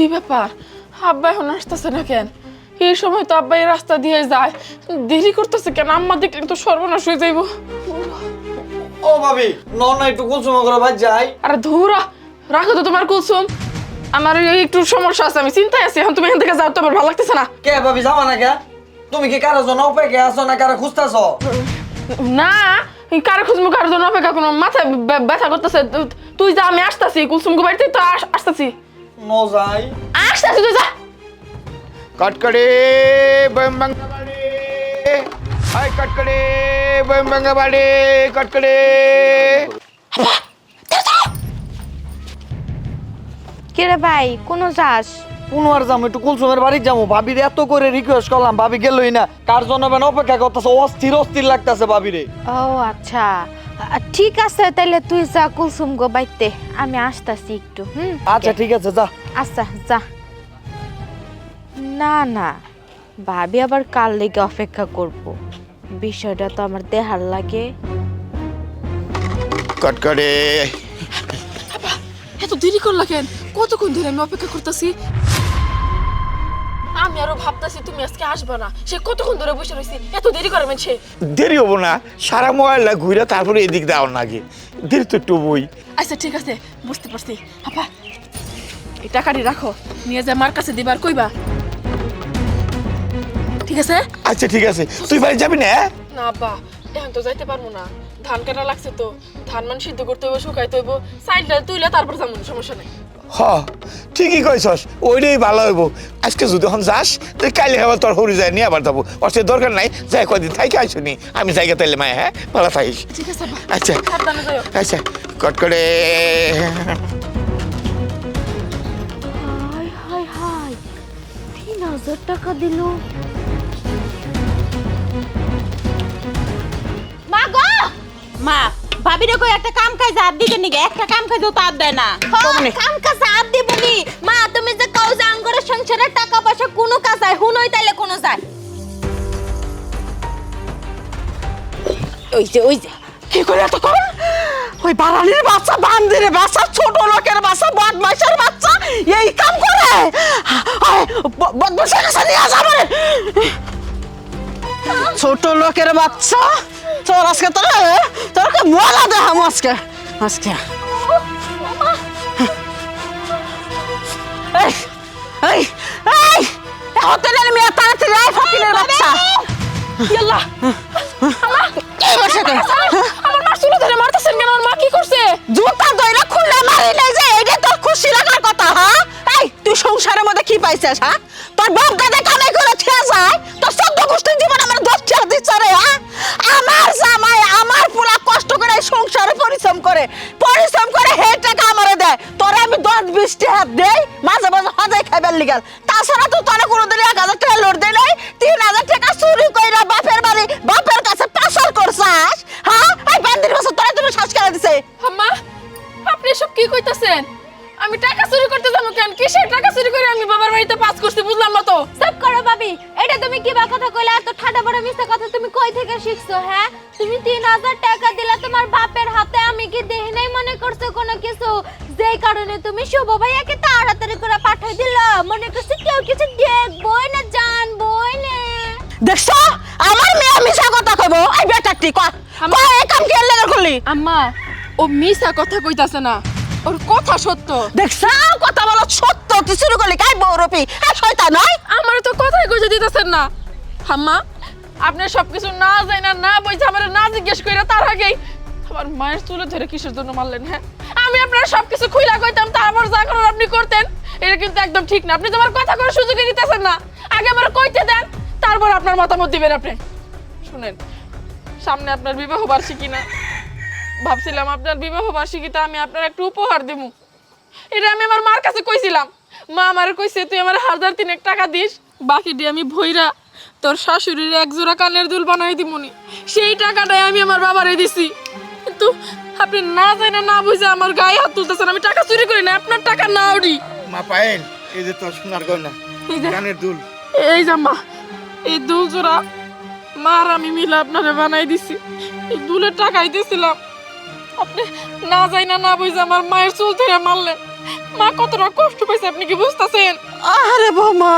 কি ব্যাপার? আব্বা এখন আসতেছে না কেন? এই সময় তো আব্বা এই রাস্তা দিয়ে যায়। দেরি করতেছে কেন? আম্মা দেখলে তো সর্বনাশ হয়ে যাইব। ও ভাবি ন না একটু কুলসুম করে ভাই যাই আরে ধুরা রাখো তো তোমার কুলসুম। আমার একটু সমস্যা আছে আমি চিন্তায় আছি। এখন তুমি এখান থেকে যাও তো আমার ভালো লাগতেছে না। কে ভাবি যাবা না কে? তুমি কি কারও জন্য অপেক্ষা আছো না কারও খুঁজতেছ? না কার খুঁজবো কার জন্য অপেক্ষা কোনো মাথায় ব্য- ব্যথা করতেছে। তুই যা আমি আসতাছি। কুলসুম বাড়িতে তো আস- আসতাছি। ন যাই আসতাছি তুই যা কটকড়ে বম বাঙ্গাবাড়ি হাই কটকড়ে বম বাঙ্গাবাড়ি কটকড়ে কিরে ভাই কোনো যাস? কোন আর যাব একটু কুলসুমের বাড়ি যাব ভাবির এত করে রিকোয়েস্ট করলাম ভাবি গেলই না। কার জন্য বেন অপেক্ষা করতেছে? অস্থির অস্থির লাগতেছে ভাবিরে। ও আচ্ছা। ঠিক আছে তাহলে তুই যা কুলসুম গো বাইতে। আমি আসতাছি একটু হুম? আচ্ছা ঠিক আছে যা। আচ্ছা যা। না না ভাবি আবার কাল লেগে অপেক্ষা করব? বিষয়টা তো আমার দেহার লাগে। কটকড়ে এত দেরি করলা কেন? কতক্ষণ ধরে আমি অপেক্ষা করতেছি? আমি আরও ভাবতাছি তুমি আজকে আসবে না। সে কতক্ষণ ধরে বসে রয়েছে? এত দেরি করে মেছে দেরি হব না। সারা মোবাইলটা ঘুরে তারপরে এদিক দাও না নাকি দেরি তো একটু বই আচ্ছা ঠিক আছে। বুঝতে পারছি। আপা এই টাকাটি রাখো। নিয়ে যা মার কাছে দিবার কইবা। ঠিক আছে? আচ্ছা ঠিক আছে। তুই বাড়ি যাবি না না আব্বা এখন তো যাইতে পারব না। ধান কাটা লাগছে তো। ধান মান সিদ্ধ করতে হইব শুকাইতে হইব। সাইডটা তুইলে তারপর যাব সমস্যা নেই। হ ঠিকই কইছস ওইটাই ভালো হইব। আজকে যদি এখন যাস তুই কাইলে আবার তোর হরি যায় নিয়ে আবার যাব। ওর সে দরকার নাই যাই কদিন থাইকে আইসুনি আমি জায়গা তাইলে মায় হ্যাঁ? ভালো থাকিস। ঠিক আছে আব্বা। আচ্ছা। আচ্ছা কটকড়ে হাই হাই হাই। তিন হাজার টাকা দিল। মা গো! মা ভাবিরে কই একটা কাম কাজ হাত দিতে নিগে একটা কাম কাজ তো আর দেয় না। কাম কাজ আর দিবনি মা তুমি যে কাউ যে আঙ্গরের সংসারের টাকা পয়সা কোনো কাজ হয় হুনই তাইলে কোনো যায়। ওই যে ওই যে কি করে এত কর? ওই বাড়ালির বাচ্চা বান্দির বাচ্চা ছোট লোকের বাচ্চা বদমাইশের বাচ্চা এই কাম করে? বদমাইশের কাছে নিয়ে যাবে ছোট লোকের বাচ্চা তোর আজকে তোর তোরকে দেখাম আজকে আজকে। এই এই এই হোটেলের মেয়ে তাড়াতাড়ি আয় বাচ্চা। ইয়াল্লা এই বসে দে। আমার মা চুলো ধরে মারতেছেন কেন? আমার মা কি করছে? জুতা দইরা খুললে মারি নাই যে এটা তোর খুশি লাগার কথা হ্যাঁ? এই তুই সংসারের মধ্যে কি পাইছিস হ্যাঁ? তোর বাপ দাদা করে, পরিশ্রম করে হে টাকা আমারে দেয়। তোরা আমি দশ বিশটি হাত দেই, মাঝে মাঝে হাজাই খাইবার লিগাল ঠাডা বড় মিথ্যা কথা তুমি কই থেকে শিখছো হ্যাঁ? তুমি তিন হাজার টাকা দিলা তোমার বাপের হাতে আমি কি দেহি নাই মনে করছ কোনো কিছু? যেই কারণে তুমি শুভ ভাইয়াকে তাড়াতাড়ি করে পাঠাই দিলা। মনে করছি কেউ কিছু দেখবই না জানবই না। দেখছ? আমার মেয়ে মিছা কথা কইব। এই বেটাটি কয়? কয় এই কাম কি লাগা করলি? আম্মা ও মিছা কথা কইতাছে না। ওর কথা সত্য। দেখছ? কথা বলো সত্য। তুই শুরু করলি। কাই বৌরপি এই শয়তান নয় আমার তো কথাই কইতে দিতেছেন না। আম্মা আপনি সবকিছু না যাই না না বইছে আমার না জিজ্ঞেস কইরা তার আগেই আমার মায়ের চুলে ধরে কিসের জন্য মারলেন হ্যাঁ? আমি আপনার সবকিছু খুইলা কইতাম তারপর যা করার আপনি করতেন, এটা কিন্তু একদম ঠিক না। আপনি তো আমার কথা করার সুযোগই দিতেছেন না। আগে আমার কইতে দেন, তারপর আপনার মতামত দিবেন আপনি। শুনেন, সামনে আপনার বিবাহ বার্ষিকী না। ভাবছিলাম আপনার বিবাহ বার্ষিকীতে আমি আপনার একটু উপহার দেবো এটা আমি আমার মার কাছে কইছিলাম। মা আমার কইছে, তুই আমার হাজার তিনেক টাকা দিস, বাকি দিয়ে আমি ভইরা তোর শাশুড়ির এক জোড়া কানের দুল বানাই দিমুনি সেই টাকাটাই আমি আমার বাবারে দিছি। কিন্তু আপনি না যাই না বুঝে আমার গায়ে হাত তুলতেছেন আমি টাকা চুরি করি না আপনার টাকা না উড়ি। মা পায়েল এই যে তোর সোনার গয়না এই যে। কানের দুল। এই জাম্মা এই দুল জোড়া মার আমি মিলে আপনারে বানাই দিছি। এই দুলের টাকাই দিছিলাম আপনি না যাই না না বুঝে আমার মায়ের চুল ধরে মারলেন। মা কতটা কষ্ট পাইছে আপনি কি বুঝতেছেন? আরে বৌমা।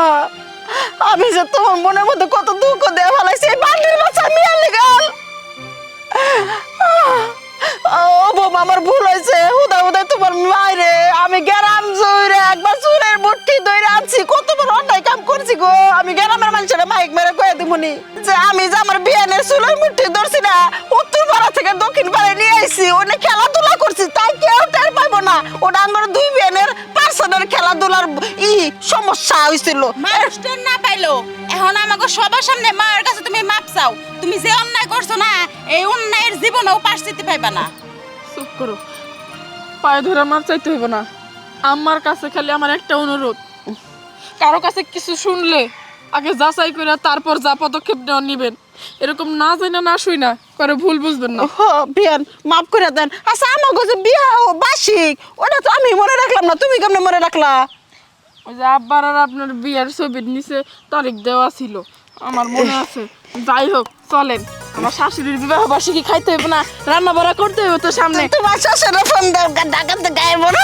আমি যে তোমার মনের মধ্যে কত দুঃখ দেওয়া ফেলাইছি, এই বান্ডির বাচ্চা মিয়া লেগাল ও আমার ভুল হয়েছে, হুদা হুদায় তোমার মায়েরে আমি গ্যারাম জুড়ে একবার চুরের মুঠি ধরে আনছি কত বড় অন্যায় কাম করছি গো, আমি গ্যারামের মানুষের মাইক মেরে কয়ে দিমুনি যে আমি যে আমার বিয়ানের চুলের মুঠি ধরছি না উত্তর পাড়া থেকে দক্ষিণ পাড়ে নিয়ে আইছি ওনে খেলাধুলা করছি তাই কেউ টের পাবো না। ওটা আমার দুই বিয়ানের পার্সনের খেলাধুলার ই সমস্যা হয়েছিল মানুষ টের না পাইলো। এখন আমাকে সবার সামনে মায়ের কাছে তুমি মাপ চাও। তুমি যে অন্যায় করছ না এই অন্যায়ের জীবনেও পাশ দিতে পাইবা না। চুপ করো। পায়ে ধরে মার চাইতে হইব না। আমার কাছে খালি আমার একটা অনুরোধ। কারও কাছে কিছু শুনলে আগে যাচাই করে তারপর যা পদক্ষেপ নেওয়া নিবেন। এরকম না যাই না না শুই না করে ভুল বুঝবেন না। বিয়ান মাফ করে দেন। আচ্ছা আমার কাছে বিয়া বার্ষিক ওটা তো আমি মনে রাখলাম না তুমি কেমনে মনে রাখলা? ওই যে আব্বার আর আপনার বিয়ের ছবির নিচে তারিখ দেওয়া ছিল। আমার মনে আছে। যাই হোক চলেন। আমার শাশুড়ির বিবাহ বার্ষিকী খাইতে হইব না রান্না বাড়া করতে হইব তো সামনে। তোমার শ্বশুর ফোন দাও ঢাকাতে গায়ে বড়